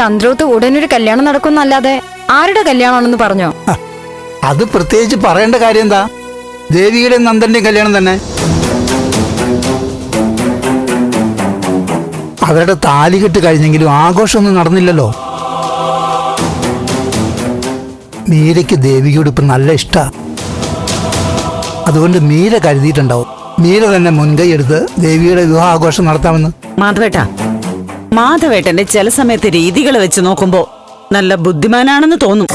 ചന്ദ്രോത്ത് ഉടനൊരു കല്യാണം നടക്കുന്നല്ലാതെ ആരുടെ കല്യാണമാണെന്ന് പറഞ്ഞോ? അത് പ്രത്യേകിച്ച് പറയേണ്ട കാര്യം എന്താ? ദേവിയുടെയും നന്ദന്റെയും കല്യാണം തന്നെ. അവരുടെ താലി കെട്ട് കഴിഞ്ഞെങ്കിലും ആഘോഷമൊന്നും നടന്നില്ലല്ലോ. മീരയ്ക്ക് ദേവിയോട് ഇപ്പം നല്ല ഇഷ്ടാ. അതുകൊണ്ട് മീര കരുതിയിട്ടുണ്ടാവും. മീര തന്നെ മുൻകൈ എടുത്ത് ദേവിയുടെ വിവാഹാഘോഷം നടത്താമെന്ന്. മാധവേട്ട മാധവേട്ടന്റെ ചില സമയത്ത് രീതികൾ വെച്ച് നോക്കുമ്പോ നല്ല ബുദ്ധിമാനാണെന്ന് തോന്നും.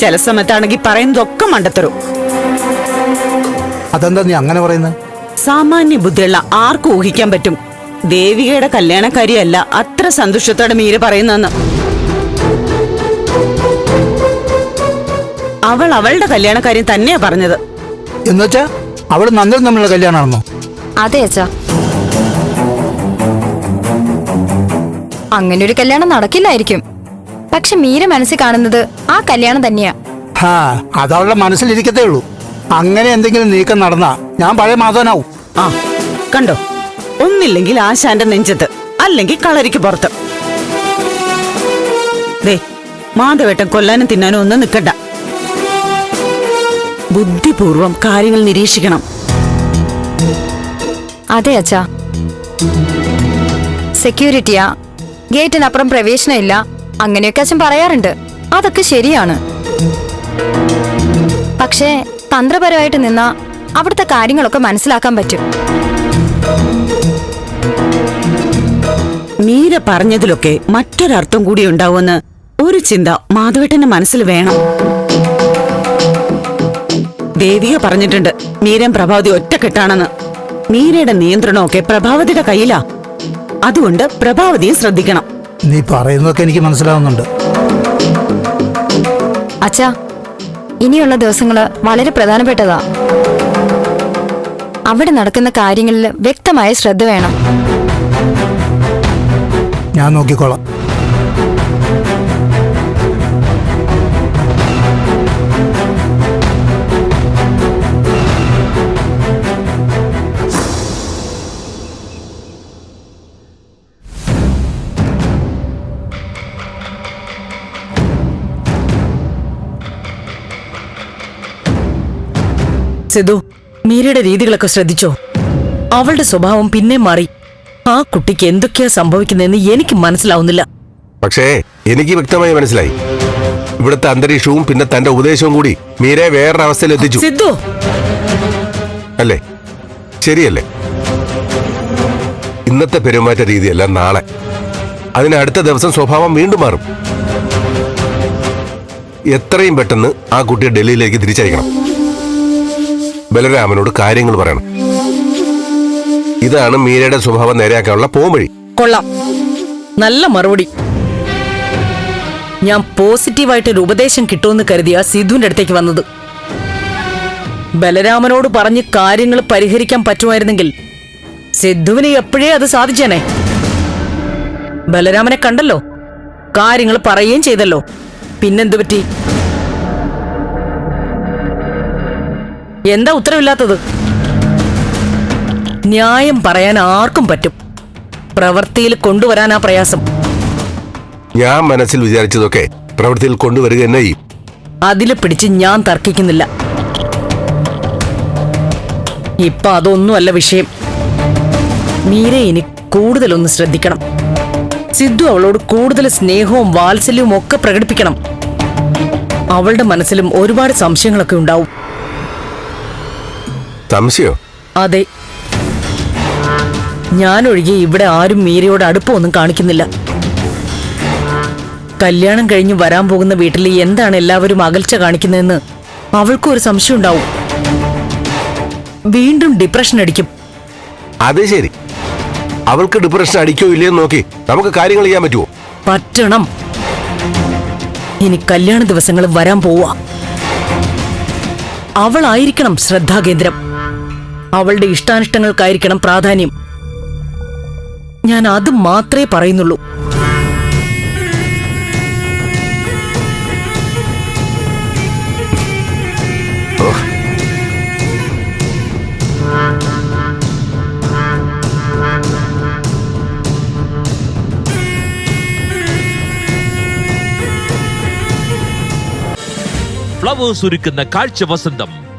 ചില സമയത്താണെങ്കിൽ പറയുന്നതൊക്കെ മണ്ടത്തരും. അതെന്താ നീ അങ്ങനെ പറയുന്നത് സാമാന്യ ബുദ്ധിയുള്ള ആർക്കും ഊഹിക്കാൻ പറ്റും? ദേവികയുടെ കല്യാണക്കാരിയല്ല അത്ര സന്തോഷത്തോടെ മീര പറയുന്നെന്ന് അവൾ അവളുടെ കല്യാണക്കാര്യം തന്നെയാ പറഞ്ഞത്. എന്നുവെച്ചാ അവൾ നന്ദൻ തമ്മിലുള്ള കല്യാണമാണെന്നോ? അതെ അച്ഛാ. അങ്ങനെ ഒരു കല്യാണം നടക്കില്ലായിരിക്കും. പക്ഷെ മീര മനസ്സിൽ കാണുന്നത് ആ കല്യാണം തന്നെയാ. ഹാ അതവളുടെ മനസ്സിലിരിക്കത്തേ ഉള്ളൂ. അങ്ങനെ എന്തെങ്കിലും നീക്കം നടന്നാ ഞാൻ പഴയ മാധവനാവും. ആ കണ്ടോ? ഒന്നില്ലെങ്കിൽ ആശാന്റെ നെഞ്ചത്ത് അല്ലെങ്കിൽ കളരിക്ക് പുറത്ത്. ദേ മാധവേട്ടൻ കൊല്ലാനും തിന്നാനും ഒന്നും നിൽക്കണ്ട ബുദ്ധിപൂർവം കാര്യങ്ങൾ നിരീക്ഷിക്കണം. അതെ അച്ഛാ. സെക്യൂരിറ്റിയാ ഗേറ്റിനപ്പുറം പ്രവേശനമില്ല. അങ്ങനെയൊക്കെ അച്ഛൻ പറയാറുണ്ട്. അതൊക്കെ ശരിയാണ്. പക്ഷേ തന്ത്രപരമായിട്ട് നിന്ന അവിടുത്തെ കാര്യങ്ങളൊക്കെ മനസ്സിലാക്കാൻ പറ്റും. മീര പറഞ്ഞതിലൊക്കെ മറ്റൊരർത്ഥം കൂടി ഉണ്ടാവുമെന്ന് ഒരു ചിന്ത മാധവേട്ടന്റെ മനസ്സിൽ വേണം. ദേവിക പറഞ്ഞിട്ടുണ്ട് മീരൻ പ്രഭാവതി ഒറ്റക്കെട്ടാണെന്ന്. മീരയുടെ നിയന്ത്രണമൊക്കെ പ്രഭാവതിയുടെ കയ്യിലാ. അതുകൊണ്ട് പ്രഭാവതിയെ ശ്രദ്ധിക്കണം. നീ പറയുന്നതൊക്കെ എനിക്ക് മനസ്സിലാവുന്നുണ്ട്. അച്ഛാ ഇനിയുള്ള ദിവസങ്ങൾ വളരെ പ്രധാനപ്പെട്ടതാ. അവിടെ നടക്കുന്ന കാര്യങ്ങളിൽ വ്യക്തമായ ശ്രദ്ധ വേണം. ഞാൻ നോക്കിക്കോളാം. സിധു മീരയുടെ രീതികളൊക്കെ ശ്രദ്ധിച്ചോ? അവളുടെ സ്വഭാവം പിന്നെ മാറി. ആ കുട്ടിക്ക് എന്തൊക്കെയാ സംഭവിക്കുന്നതെന്ന് എനിക്ക് മനസ്സിലാവുന്നില്ല. പക്ഷേ എനിക്ക് വ്യക്തമായി മനസ്സിലായി. ഇവിടുത്തെ അന്തരീക്ഷവും പിന്നെ തന്റെ ഉപദേശവും കൂടി മീരെ വേറൊരു അവസ്ഥയിൽ എത്തിച്ചു. സിദ്ധു! അല്ലേ? ശരിയല്ലേ? ഇന്നത്തെ പെരുമാറ്റ രീതിയല്ല നാളെ. അതിന് അടുത്ത ദിവസം സ്വഭാവം വീണ്ടും മാറും. എത്രയും പെട്ടെന്ന് ആ കുട്ടിയെ ഡൽഹിയിലേക്ക് തിരിച്ചയക്കണം. ബലരാമനോട് കാര്യങ്ങൾ പറയണം. ഇതാണ് മീരയുടെ സ്വഭാവം നേരെയാക്കാനുള്ള പോംവഴി. കൊള്ളാം. നല്ല മറുപടി. ഞാൻ പോസിറ്റീവായിട്ട് ഒരു ഉപദേശം കിട്ടുമെന്ന് കരുതിയ സിധുവിന്റെ അടുത്തേക്ക് വന്നത്. ബലരാമനോട് പറഞ്ഞ് കാര്യങ്ങൾ പരിഹരിക്കാൻ പറ്റുമായിരുന്നെങ്കിൽ സിദ്ധുവിന് എപ്പോഴേ അത് സാധിച്ചേനെ? ബലരാമനെ കണ്ടല്ലോ? കാര്യങ്ങൾ പറയുകയും ചെയ്തല്ലോ. പിന്നെന്തു പറ്റി? എന്താ ഉത്തരവില്ലാത്തത്? ന്യായം പറയാൻ ആർക്കും പറ്റും. പ്രവൃത്തിയിൽ കൊണ്ടുവരാൻ ആ പ്രയാസം. ഞാൻ മനസ്സിൽ വിചാരിച്ചതൊക്കെ പ്രവൃത്തിയിൽ കൊണ്ടുവരിക തന്നെ അതിൽ പിടിച്ച് ഞാൻ തർക്കിക്കുന്നില്ല. ഇപ്പൊ അതൊന്നുമല്ല വിഷയം. മീര ഇനി കൂടുതലൊന്ന് ശ്രദ്ധിക്കണം. സിദ്ധു അവളോട് കൂടുതൽ സ്നേഹവും വാത്സല്യവും ഒക്കെ പ്രകടിപ്പിക്കണം. അവളുടെ മനസ്സിലും ഒരുപാട് സംശയങ്ങളൊക്കെ ഉണ്ടാവും. സംശയോ അതെ. ഞാനൊഴികെ ഇവിടെ ആരും മീരയോട് അടുപ്പമൊന്നും കാണിക്കുന്നില്ല. കല്യാണം കഴിഞ്ഞ് വരാൻ പോകുന്ന വീട്ടിൽ എന്താണ് എല്ലാവരും അകൽച്ച കാണിക്കുന്നതെന്ന് അവൾക്കും ഒരു സംശയം ഉണ്ടാവും. വീണ്ടും ഡിപ്രഷൻ അടിക്കും. അത് ശരി. അവൾക്ക് ഡിപ്രഷൻ അടിക്കോ ഇല്ലയോ എന്ന് നോക്കി നമുക്ക് കാര്യങ്ങൾ ചെയ്യാൻ പറ്റുമോ പറ്റണം. ഇനി കല്യാണ ദിവസങ്ങൾ വരാൻ പോവാ അവളായിരിക്കണം ശ്രദ്ധാകേന്ദ്രം. അവളുടെ ഇഷ്ടാനിഷ്ടങ്ങൾക്കായിരിക്കണം പ്രാധാന്യം. ഞാൻ അത് മാത്രമേ പറയുന്നുള്ളൂ. ഫ്ലവേഴ്സ് ഒരുക്കുന്ന കാഴ്ച വസന്തം.